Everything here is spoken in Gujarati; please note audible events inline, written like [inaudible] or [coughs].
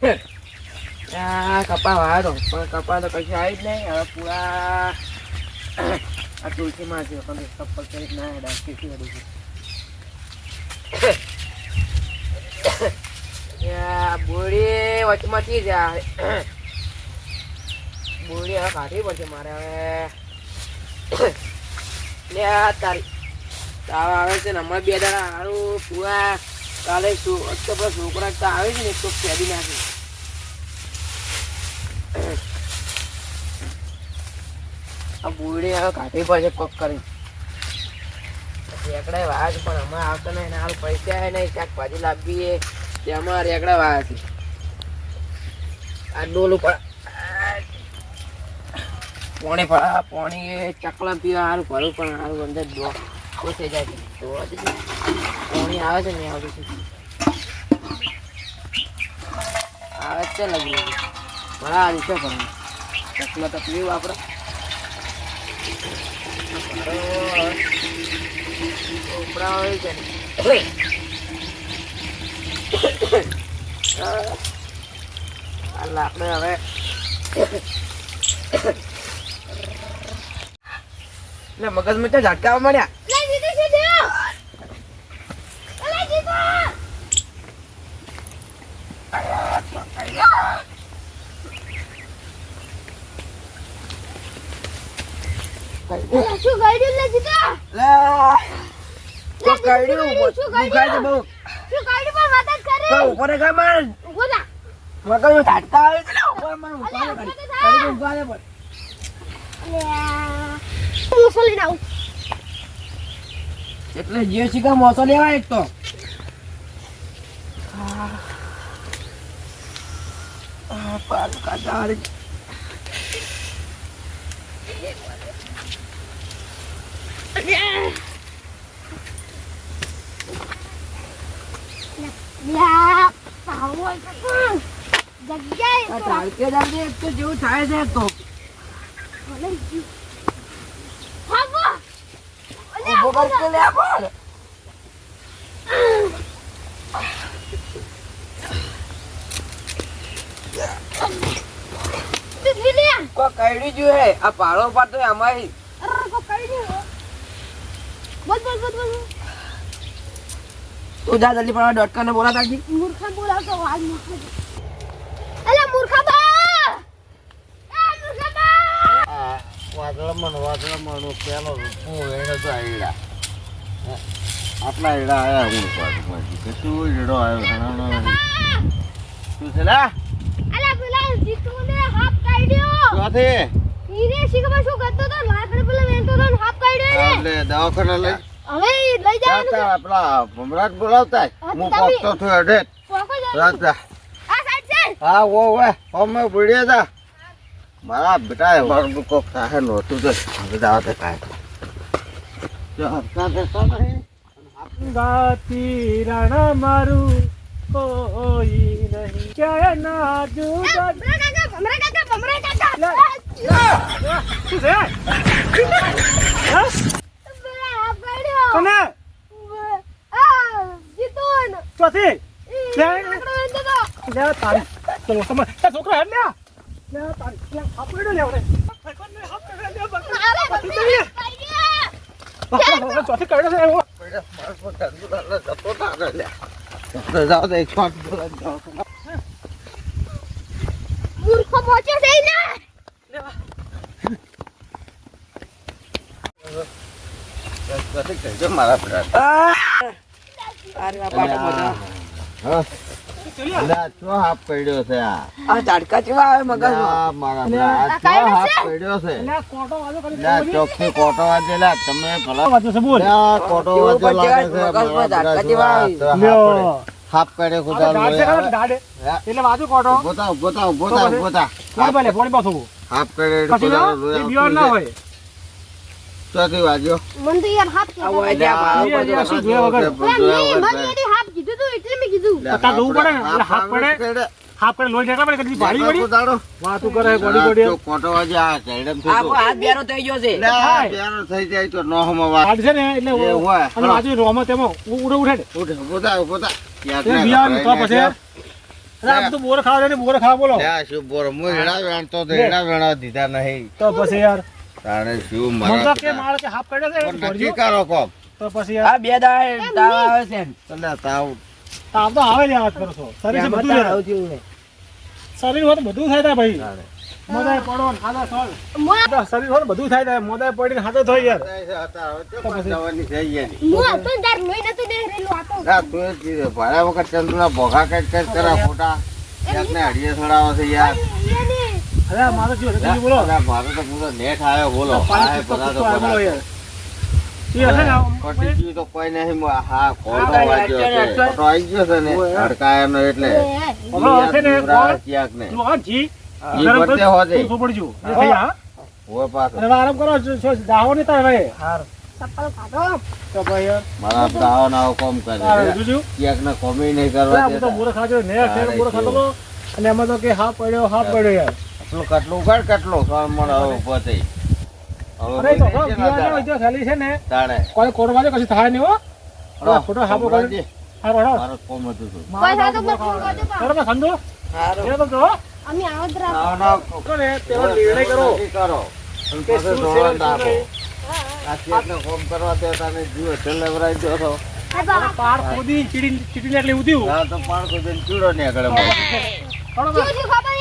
આ કપા તો પણ કપા તો કશું આવી જ નહીં. હવે પૂરા [coughs] આ તુલસીમાં છે. તમે કપલ કરી ના હેડા. કેટલી બધું છે. બોડી વચમાંથી જ [coughs] બોડી હવે કાઢવી પડશે મારે હવે. [coughs] લે તારી. તાવ આવે છે ને. હમણાં બે દાડા સારું પૂરા કાલે પેલા છોકરા તો આવે છે ને તો ફેરી નાખી. આ બુડે હવે કાઢવી પડશે કોક કરી રેકડા વાયા પણ હમણાં આવતો નહીં હાલ પૈસા હે નહીં શાકભાજી લાવી એ તેમાં રેકડા વાયા છે. આ ડોલું પણ પોણી પણ પોણી ચકલા પીવા, હારું ભરું પણ હારું અંદર દો. તો થઈ જાય છે જોવા આવે છે ને આવતું આવે છે લગી ભરા આ રીતે ભરવાનું ચકલા તો પીવું આપણે છે હવે મગજમાં તો ઝાટકા મળ્યા લે જીતુ છે દેવ અલે જીતુ અલે શું ગાડ્યું લે જીતુ તો કરડ્યું શું દુખાય બહુ. શું ગાડ્યું પણ વાત કરે? ઉપર કઈ માર ઊભો થા. મગજમાં ઝટકા આવે છે ઉપર માર ઉપર એટલે જે શીખા મોસો લેવાય એક તો. પાલ કાઢા યા પાવો જગ્યાએ આ તો તાળકે દાદે એક તો જેવું થાય કોઈ જો આ પાડો પાડતો અમારી બોલ બોલ બોલ બોલ તું જા જલ્દી પણ ડોટકા ને બોલા તાજી મૂર્ખા બોલાવતો આજ મૂર્ખા અલે મૂર્ખા બા એ મૂર્ખા બા વાદળમાં મન વાદળમાં મન પેલો હું એને તો આઈડા આટલા એડા આયા હું પાછું કે તું એડો આવ્યો તું! છે લા અલે પેલા જીતુને હાફ કાઢ્યો. ક્યાંથી? ઈરે શીખવા શું કરતો તો? લાકડી પેલા વેણતો તો હાફ કાઢ્યો ને એટલે દવાખાના લઈ? હવે લઈ જવાનું છે જાતા ભમરાટ બોલાવતા હા, પોકતો થયો અડે રાજા આ સાઈડ છે હા ઓ વે અમે ભૂડ્યા હતા મારા બેટા મારું કોક થાય નહોતું તો બધા હતા. કાંઈ જો હરતા થતા નહીં. ગાતી રણ મારું કોઈ નહીં. કે ના જુદા ભમરા કાકા ભમરા કાકા ભમરા કાકા. શું છે હા? પેલા હાફ કાઢ્યો કોને આ એ છોકરો હેડ લે લે તારી. લે આપડે લે હવે મારે ભમરા કાઢ્યો ચોથી કર્યો છે એવો પાંચ બોલા જાઓ મૂર્ખો મોચો થઈ ને. મારા હાફ પડ્યો છે આ? આ ઝાડકા કેવા આવે મગજમાં અલા, મારા અલા, બેટા, આ આ ચો કાંઈ હાફ ખુદા. એટલે વાજો કોટો. ખુદા ના હોય. છે. ચોથી વાજ્યો મન તો યાર હાથ આવો આજા શું જોયા વગર? મેં મને એની હાથ કીધું તો એટલે મેં કીધું પતા દઉં પડે ને, હાફ પડે. પડે. હાફ કરે લોહી ઢેકડા પડે કદી ભાડી પડી ઉતારો. વાતું કરે ગોડી ગોડી તો કોટો વાજે આ કેડમ થઈ ગયો. હાથ બેરો થઈ ગયો છે આ થઈ જાય તો નોહમાં વાત. હાડ છે ને એટલે એ હોય. અને આજે રોમો તેમો ઉડે ઉઠે ને પોતા પોતા યાર ના તો પછી બોર ખાવ બોર ખાવ બોલો શું બોર મુ હેડા વેણ તો હેડા વેણવા દીધા નહીં તો પછી યાર તાણે શું મને તો કે મારે કે હાફ કાઢ્યો છે નક્કી કરો કોમ. તો પછી આ બે દાડા તાવ આવે છે ને. એટલે તાવ તાવ તો આવે જ વાત કરો છો. શરીર છે બધું તાવ છે. શરીર હોય બધું થાય તા ભાઈ. મોદાય પડો ખાધા સોલ શરીર હોય બધું થાય તા. મોદાય પડીને ખાધો થઈ યાર તો પછી જવાની થઈ ગઈ ની. હું ને તાર લોહી નતું દેખરેલું હતો ના, તું ભાડા વખત ચંદુના ભોગા કઈ કઈ કરે ખોટા એકને અડીએ સડાવે છે યાર. અરે મારો જીવ રતનજી બોલો. અરે મારો તો પૂરો નેટ આવ્યો બોલો. પાણી બધા તો બોલો યાર. જી. જા? હોય જો- જો અને એમાં તો કે હા પડ્યો હા. પડ્યો યાર. આટલું કટલું ઉગાડ કટલું? મણ હવે ઊભો થઈ. અરે તો પીવાનો જો ખાલી છે ને તાણે. કોઈ કોડવાજો કશું થાય નહીં હો. ફોટો હાબો સંભળાજી. હારો હારો. મારો કોમ હતું. તો કોઈ સાથે તો ફોન કરજો તો બરાબર સંધો. હારો. એ તો અમે આવત રાખ. ના નાવ. કરો તેવો નિર્ણય કરો. કરો. કે શું ધોરણ આપો. નહીં. કોમ કરવા દે તને જીવ છેલ્લે વરાઈ ગયો તો પાર ખોદી ચીડી ચીડીને એટલે ઉધ્યું. હા તો પાર કોઈ ચીડો ને આગળ કરો ખબર